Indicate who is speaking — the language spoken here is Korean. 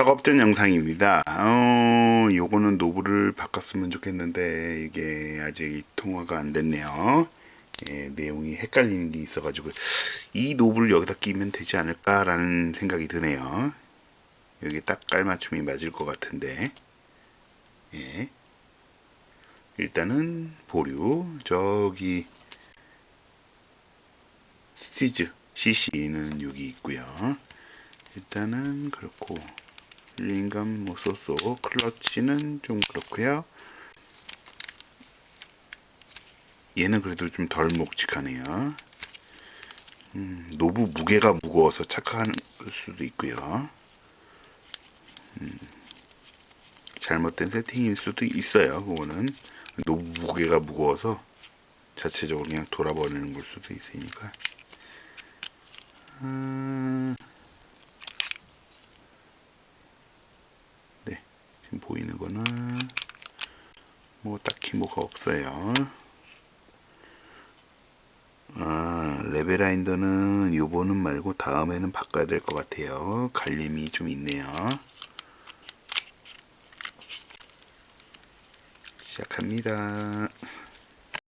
Speaker 1: 작업 전 영상입니다. 어, 요거는 노브를 바꿨으면 좋겠는데 이게 아직 통화가 안 됐네요. 예, 내용이 헷갈리는 게 있어가지고 이 노브를 여기다 끼면 되지 않을까라는 생각이 드네요. 여기 딱 깔맞춤이 맞을 것 같은데. 예. 일단은 보류 저기 스티즈 CC는 여기 있고요. 일단은 그렇고 링감 뭐 쏘쏘 클러치는 좀 그렇고요. 얘는 그래도 좀 덜 묵직하네요. 음, 노브 무게가 무거워서 착각할 수도 있고요. 음, 잘못된 세팅일 수도 있어요. 그거는 노브 무게가 무거워서 자체적으로 그냥 돌아버리는 걸 수도 있으니까. 음, 지금 보이는 거는 뭐 딱히 뭐가 없어요. 아, 레벨라인더는 요번은 말고 다음에는 바꿔야 될 것 같아요. 갈림이 좀 있네요. 시작합니다.